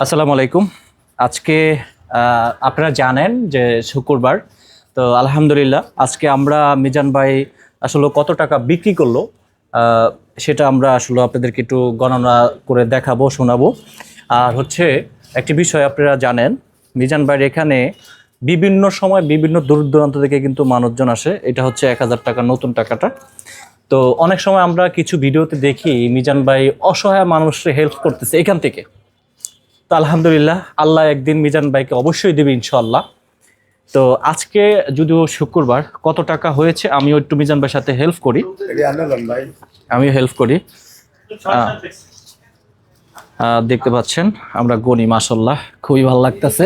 আসসালামু আলাইকুম আজকে আপনারা জানেন যে শুক্রবার, তো আলহামদুলিল্লাহ আজকে আমরা মিজান ভাই আসলে কত টাকা বিক্রি করল সেটা আমরা আসলে আপনাদেরকে একটু গণনা করে দেখাবো, শোনাবো। আর হচ্ছে, একটি বিষয় আপনারা জানেন, মিজান ভাইয়ের এখানে বিভিন্ন সময় বিভিন্ন দূর দূরান্ত থেকে কিন্তু মানুষজন আসে, এটা হচ্ছে এক হাজার টাকা নতুন টাকাটা। তো অনেক সময় আমরা কিছু ভিডিওতে দেখি, মিজান ভাই অসহায় মানুষকে হেল্প করতেছে এখান থেকে। তো আলহামদুলিল্লাহ, আল্লাহ একদিন মিজান ভাইকে অবশ্যই দেবে ইনশাল্লাহ তো আজকে যদিও শুক্রবার, কত টাকা হয়েছে আমিও একটু মিজান ভাইয়ের সাথে হেল্প করি। আমিও হেল্প করি। দেখতে পাচ্ছেন, আমরা গনি মাসাল্লাহ খুবই ভালো লাগতেছে।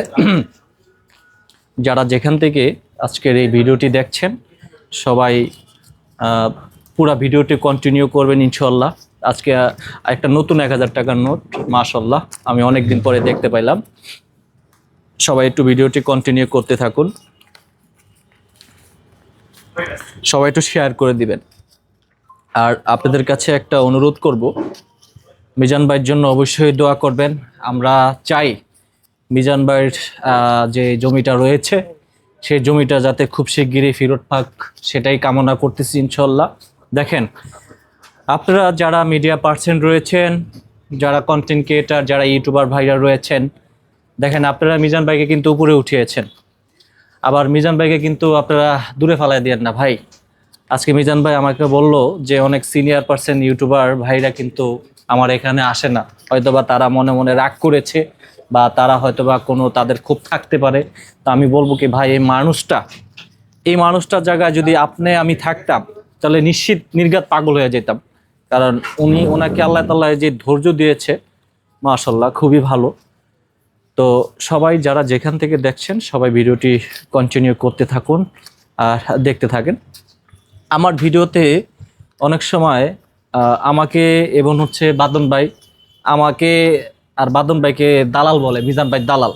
যারা যেখান থেকে আজকের এই ভিডিওটি দেখছেন, সবাই পুরা ভিডিওটি কন্টিনিউ করবেন ইনশাল্লাহ আজকে একটা নতুন এক হাজার টাকার নোট মাশাল্লাহ আমি অনেক দিন পরে দেখতে পাইলাম। সবাই একটু ভিডিওটি কন্টিনিউ করতে থাকুন। সবাই একটু শেয়ার করে দিবেন। আর আপনাদের কাছে একটা অনুরোধ করব, মিজান ভাইয়ের জন্য অবশ্যই দোয়া করবেন। আমরা চাই মিজান ভাইয়ের যে জমিটা রয়েছে সেই জমিটা যাতে খুব শিগগিরই ফেরত পাক, সেটাই কামনা করতেছি ইনশাল্লাহ দেখেন আপনারা যারা মিডিয়া পার্সন রয়েছেন, যারা কন্টেন্ট ক্রিয়েটার যারা ইউটিউবার ভাইরা রয়েছেন, দেখেন আপনারা মিজান ভাইকে কিন্তু উপরে উঠিয়েছেন। আবার মিজান ভাইকে কিন্তু আপনারা দূরে ফালাই দিয়েন না, ভাই। আজকে মিজান ভাই আমাকে বলল যে, অনেক সিনিয়র পার্সন ইউটিউবার ভাইরা কিন্তু আমার এখানে আসে না। হয়তোবা তারা মনে মনে রাগ করেছে বা তারা হয়তোবা কোনো তাদের ক্ষোভ থাকতে পারে। তো আমি বলব কি, ভাই, এই মানুষটা, এই মানুষটার জায়গায় যদি আপনি আমি থাকতাম, তাহলে নিশ্চিত নির্ঘাত পাগল হয়ে যেতাম। কারণ উনি ওনাকে আল্লাহ তাল্লাহ যে ধৈর্য দিয়েছে মাশাল্লাহ খুবই ভালো। তো সবাই যারা যেখান থেকে দেখছেন, সবাই ভিডিওটি কন্টিনিউ করতে থাকুন আর দেখতে থাকেন। আমার ভিডিওতে অনেক সময় আমাকে এবং হচ্ছে বাদন ভাই, আমাকে আর বাদন ভাইকে দালাল বলে, মিজান ভাই দালাল।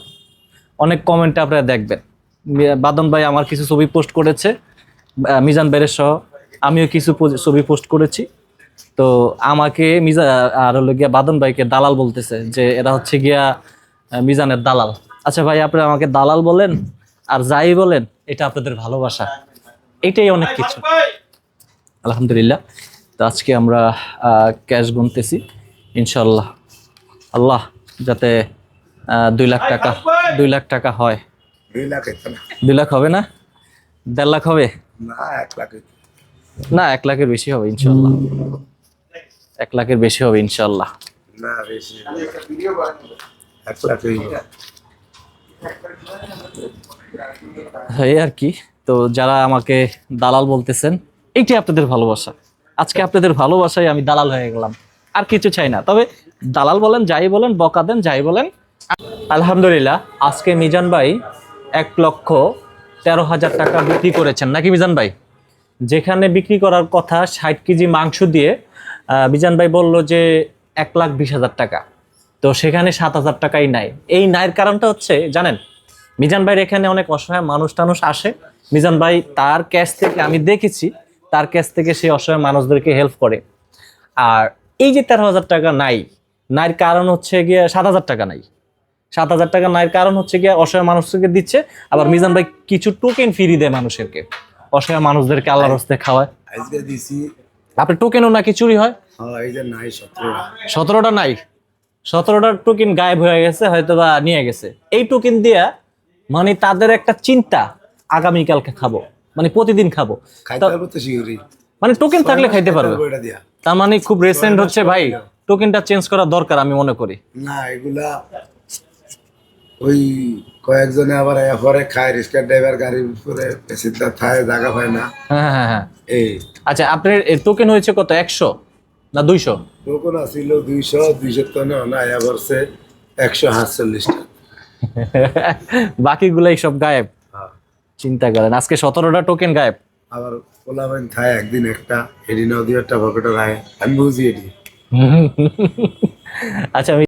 অনেক কমেন্টে আপনারা দেখবেন। বাদন ভাই আমার কিছু ছবি পোস্ট করেছে মিজান ভাইয়ের সহ, আমিও কিছু ছবি পোস্ট করেছি। তো আমাকে মিজা আর হলো গিয়া বাদন ভাইকে দালাল বলতেছে যে এরা হচ্ছে গিয়া মিজানের দালাল। আচ্ছা ভাই আপনি আমাকে দালাল বলেন আর যাই বলেন এটা আপনাদের ভালোবাসা। এটাই অনেক কিছু। আলহামদুলিল্লাহ। তো আজকে আমরা ক্যাশ গুনতেছি। ইনশাল্লাহ আল্লাহ যাতে দুই লাখ টাকা দুই লাখ টাকা হয়। দুই লাখ হবে না? দেড় লাখ হবে? না এক লাখ না এক লাখের বেশি হবে ইনশাল্লাহ এক লাখের বেশি হবে ইনশাল্লাহ না বেশি এক লাখ এই আর কি। তো যারা আমাকে দালাল বলতেছেন এইটাই আপনাদের ভালোবাসা। আজকে আপনাদের ভালোবাসায় আমি দালাল হয়ে গেলাম। আর কিছু চাই না। তবে দালাল বলেন যাই বলেন বকা দেন যাই বলেন। আলহামদুলিল্লাহ আজকে মিজান ভাই এক লক্ষ তেরো হাজার টাকা বিক্রি করেছেন। নাকি মিজান ভাই? যেখানে বিক্রি করার কথা ষাট কেজি মাংস দিয়ে মিজান ভাই বলল যে এক লাখ বিশ হাজার টাকা। তো সেখানে সাত হাজার টাকাই নাই। এই নায়ের কারণটা হচ্ছে, জানেন, মিজান ভাইয়ের এখানে অনেক অসহায় মানুষ টানুষ আসে। মিজান ভাই তার ক্যাশ থেকে আমি দেখেছি, তার ক্যাশ থেকে সে অসহায় মানুষদেরকে হেল্প করে। আর এই যে তেরো হাজার টাকা নাই নাইর কারণ হচ্ছে গিয়ে সাত হাজার টাকা নাই। সাত হাজার টাকা নাইর কারণ হচ্ছে গিয়ে অসহায় মানুষকে দিচ্ছে, আবার মিজান ভাই কিছু টোকেন ফিরি দেয় মানুষেরকে। অসহায় মানুষদেরকে আল্লাহর হস্তে খাওয়ায়। আপনি টোকেনও নাকি চুরি হয়? হ্যাঁ নাই সতেরোটা। সতেরোটা নাই? সতেরোটার টোকেন গায়েব হয়ে গেছে হয়তো বা নিয়ে গেছে। এই টোকেন দিয়া মানে তাদের একটা চিন্তা আগামীকালকে খাব মানে প্রতিদিন খাব। মানে টোকেন থাকলে খাইতে পারবে। তার মানে খুব রিসেন্ট হচ্ছে ভাই টোকেনটা চেঞ্জ করা দরকার আমি মনে করি। না এগুলা ওই কয়েকজনে আবার এরপরে খায় রিক্সা ড্রাইভার গাড়ির উপরে প্যাসেঞ্জার থায় জায়গা পায় না। হ্যাঁ হ্যাঁ হ্যাঁ। এই। আচ্ছা আপনার টোকেন হয়েছে কত একশো না দুইশো? টোকন আছিল দুইশো দুইশো তো না বলছে একশো সাতচল্লিশটা বাকিগুলাই সব গায়েব। হ্যাঁ। চিন্তা করেন আজকে সতেরোটা টোকেন গায়েব। আবার পোলাবেন থায় একদিন একটা এডি নাও দিয়ে একটা পকেটে রায় আমি বুঝি এডি আচ্ছা আমি